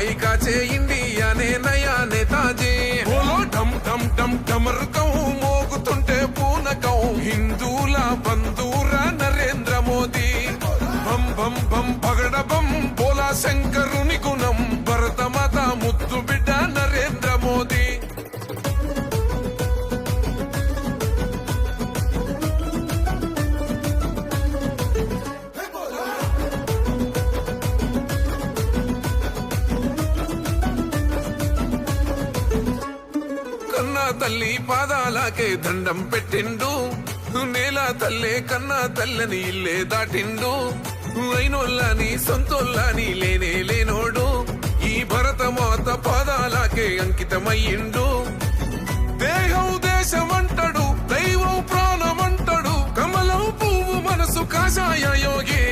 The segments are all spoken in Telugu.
కాచే ఇండియానే నయా నేతాజీ బోలో ఢమ్ ఢమ్ ఢమ్ ఢమరుకం మోగుతుంటే పూనకం. హిందూల బంధూర నరేంద్ర మోదీ. బం బం బం పగడ బం బోలా శంకర్ తల్లి పాదాలకే దండం పెట్టిండు. నేల తల్లే కన్నా తల్లని ఇల్లే దాటిండు. అయినోళ్ళని సొంతోళ్ళని లేనే లేనోడు. ఈ భరతమాత పాదాలకే అంకితమయ్యిండు. దేహం దేశమంటడు దైవం ప్రాణమంటడు కమలం పువ్వు మనసు కాషాయ యోగి.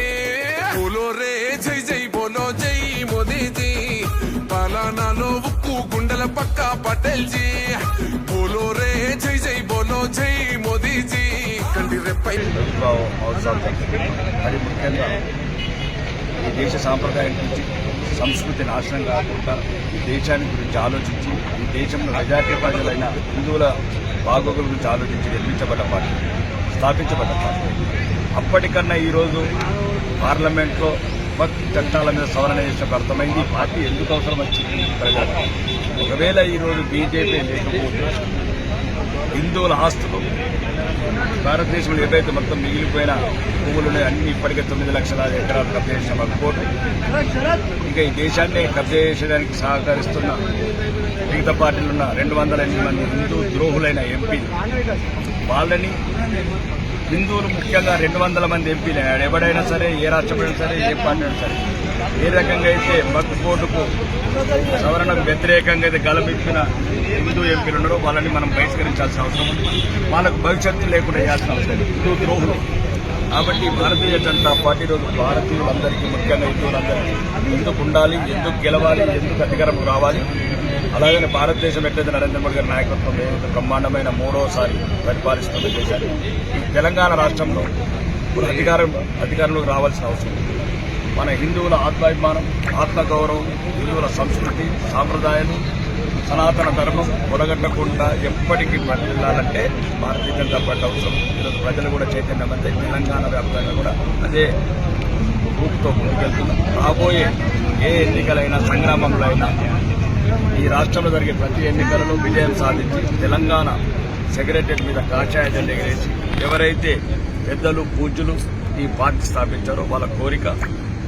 బోలో రే జై జై బోలో జై మోదీజీ. పలానాలో ఉక్కు గుండెల పక్క పటేల్జీ. కంటి రెప్పై. మరి ముఖ్యంగా ఈ దేశ సాంప్రదాయం గురించి సంస్కృతి నాశనం కాకుండా ఈ దేశాన్ని గురించి ఆలోచించి ఈ దేశంలో మెజార్టీ ప్రజలైన హిందువుల బాగోగుల గురించి ఆలోచించి నిర్మించబడ్డ పార్టీ స్థాపించబడ్డ పార్టీ. అప్పటికన్నా ఈరోజు పార్లమెంట్లో వక్ఫ్ చట్టాల మీద సవరణ చేసినప్పుడు అర్థమైంది ఈ పార్టీ ఎందుకు అవసరం వచ్చింది ప్రజలకు. ఒకవేళ ఈరోజు బీజేపీ లేకపోతే హిందువుల ఆస్తులు. భారతదేశంలో ఏదైతే మొత్తం మిగిలిపోయిన భూములు అన్ని ఇప్పటికే తొమ్మిది లక్షల ఎకరాలు కబ్జా చేసిన కోర్టు. ఇంకా ఈ దేశాన్ని కబ్జా చేసేదానికి సహకరిస్తున్న మిగతా పార్టీలు ఉన్న రెండు వందల ఎనిమిది మంది హిందూ ద్రోహులైన ఎంపీ వాళ్ళని హిందువులు ముఖ్యంగా రెండు వందల మంది ఎంపీలు ఎవడైనా సరే ఏ రాష్ట్రమైనా సరే ఏ పార్టీ అయినా సరే ఏ రకంగా అయితే మక్కు బోర్డుకు సవరణకు వ్యతిరేకంగా అయితే గలమిప్పిన హిందూ ఎంపీలు ఉన్నారో వాళ్ళని మనం బహిష్కరించాల్సిన అవసరం ఉంది. వాళ్ళకు భవిష్యత్తు లేకుండా చేయాల్సిన అవసరం హిందూ ద్రోహులు. కాబట్టి భారతీయ జనతా పార్టీ రోజు భారతీయులందరికీ ముఖ్యంగా హిందువులందరికీ ఎందుకు ఉండాలి ఎందుకు గెలవాలి ఎందుకు అధికారం రావాలి? అలాగనే భారతదేశం ఎట్లయితే నరేంద్ర మోడీ గారి నాయకత్వంలో బ్రహ్మాండమైన మూడోసారి పరిపాలిస్తున్న దేశాన్ని తెలంగాణ రాష్ట్రంలో అధికారం అధికారంలోకి రావాల్సిన అవసరం ఉంది. మన హిందువుల ఆత్మాభిమానం ఆత్మగౌరవం హిందువుల సంస్కృతి సాంప్రదాయాలు సనాతన ధర్మం పొడగట్టకుండా ఎప్పటికీ వెళ్ళాలంటే భారతీయ జనతా పార్టీ అవసరం. ఈరోజు ప్రజలు కూడా చైతన్యమంతే తెలంగాణ వ్యాప్తంగా కూడా అదే రూపుతో ముందుకెళ్తున్నాం. రాబోయే ఏ ఎన్నికలైనా సంగ్రామంలో అయినా ఈ రాష్ట్రంలో జరిగే ప్రతి ఎన్నికలలో విజయం సాధించి తెలంగాణ సెక్రటరియట్ మీద కాషాయ జెండా ఎగరేసి ఎవరైతే పెద్దలు పూజలు ఈ పార్టీ స్థాపించారో వాళ్ళ కోరిక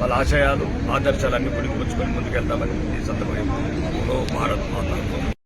వాళ్ళ ఆశయాలు ఆదర్శాలన్నీ పుణికి పుచ్చుకొని ముందుకెళ్తామని ఈ సందర్భంలో భారత్ మాత